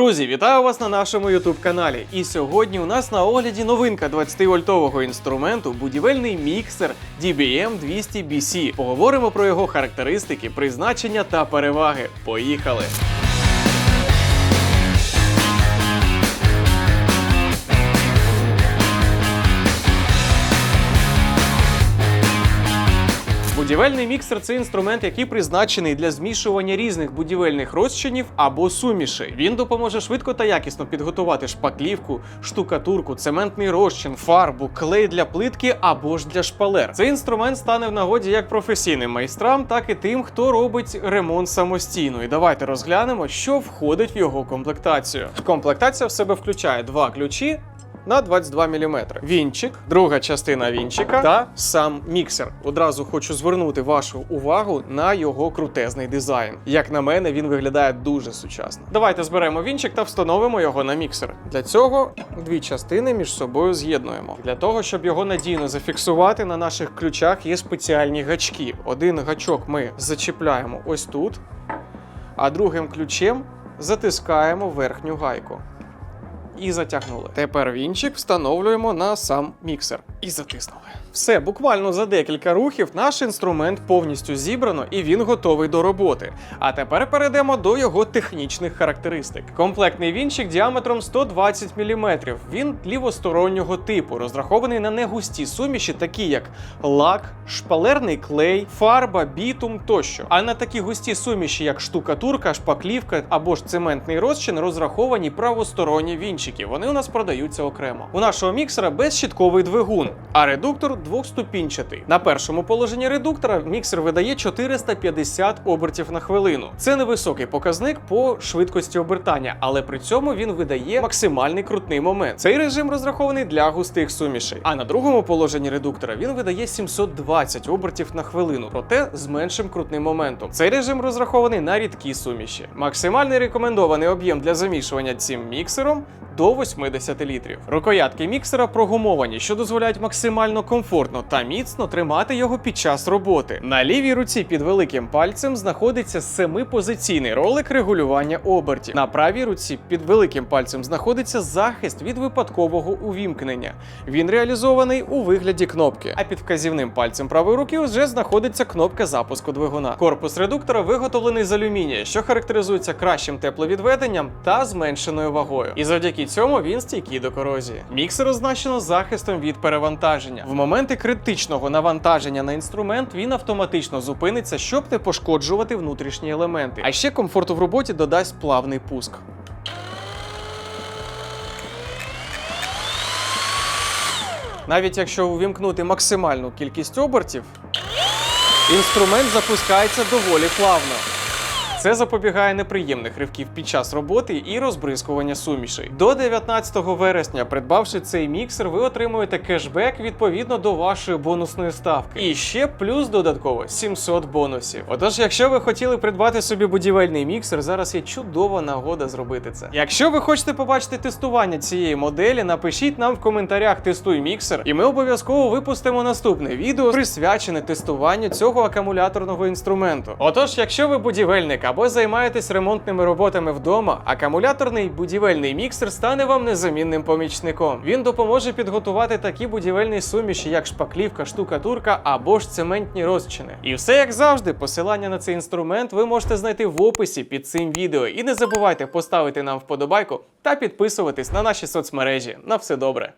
Друзі, вітаю вас на нашому YouTube каналі. І сьогодні у нас на огляді новинка 20-вольтового інструменту будівельний міксер DBM 200 BC. Поговоримо про його характеристики, призначення та переваги. Поїхали! Будівельний міксер це інструмент, який призначений для змішування різних будівельних розчинів або сумішей. Він допоможе швидко та якісно підготувати шпаклівку, штукатурку, цементний розчин, фарбу, клей для плитки або ж для шпалер. Цей інструмент стане в нагоді як професійним майстрам, так і тим, хто робить ремонт самостійно. І давайте розглянемо, що входить в його комплектацію. Комплектація в себе включає два ключі на 22 мм. Вінчик, друга частина вінчика та сам міксер. Одразу хочу звернути вашу увагу на його крутезний дизайн. Як на мене, він виглядає дуже сучасно. Давайте зберемо вінчик та встановимо його на міксер. Для цього дві частини між собою з'єднуємо. Для того, щоб його надійно зафіксувати, на наших ключах є спеціальні гачки. Один гачок ми зачіпляємо ось тут, а другим ключем затискаємо верхню гайку і затягнули. Тепер вінчик встановлюємо на сам міксер і затиснули. Все, буквально за декілька рухів наш інструмент повністю зібрано і він готовий до роботи. А тепер перейдемо до його технічних характеристик. Комплектний вінчик діаметром 120 мм. Він лівостороннього типу, розрахований на негусті суміші, такі як лак, шпалерний клей, фарба, бітум тощо. А на такі густі суміші, як штукатурка, шпаклівка або ж цементний розчин, розраховані правосторонні вінчики. Вони у нас продаються окремо. У нашого міксера безщітковий двигун, а редуктор двохступінчатий. На першому положенні редуктора міксер видає 450 обертів на хвилину. Це невисокий показник по швидкості обертання, але при цьому він видає максимальний крутний момент. Цей режим розрахований для густих сумішей. А на другому положенні редуктора він видає 720 обертів на хвилину, проте з меншим крутним моментом. Цей режим розрахований на рідкі суміші. Максимальний рекомендований об'єм для замішування цим міксером до 80 літрів. Рукоятки міксера прогумовані, що дозволяють максимально комфортно та міцно тримати його під час роботи. На лівій руці під великим пальцем знаходиться семипозиційний ролик регулювання обертів. На правій руці під великим пальцем знаходиться захист від випадкового увімкнення. Він реалізований у вигляді кнопки. А під вказівним пальцем правої руки вже знаходиться кнопка запуску двигуна. Корпус редуктора виготовлений з алюмінія, що характеризується кращим тепловідведенням та зменшеною вагою. І завдяки цьому він стійкий до корозії. Міксер означено захистом від перевантаження. В моменти критичного навантаження на інструмент він автоматично зупиниться, щоб не пошкоджувати внутрішні елементи. А ще комфорту в роботі додасть плавний пуск. Навіть якщо увімкнути максимальну кількість обертів, інструмент запускається доволі плавно. Це запобігає неприємних ривків під час роботи і розбризкування сумішей. До 19 вересня, придбавши цей міксер, ви отримуєте кешбек відповідно до вашої бонусної ставки. І ще плюс додатково 700 бонусів. Отож, якщо ви хотіли придбати собі будівельний міксер, зараз є чудова нагода зробити це. Якщо ви хочете побачити тестування цієї моделі, напишіть нам в коментарях тестуй міксер, і ми обов'язково випустимо наступне відео, присвячене тестуванню цього акумуляторного інструменту. Отож, якщо ви будівельник або займаєтесь ремонтними роботами вдома, акумуляторний будівельний міксер стане вам незамінним помічником. Він допоможе підготувати такі будівельні суміші, як шпаклівка, штукатурка або ж цементні розчини. І все як завжди, посилання на цей інструмент ви можете знайти в описі під цим відео. І не забувайте поставити нам вподобайку та підписуватись на наші соцмережі. На все добре.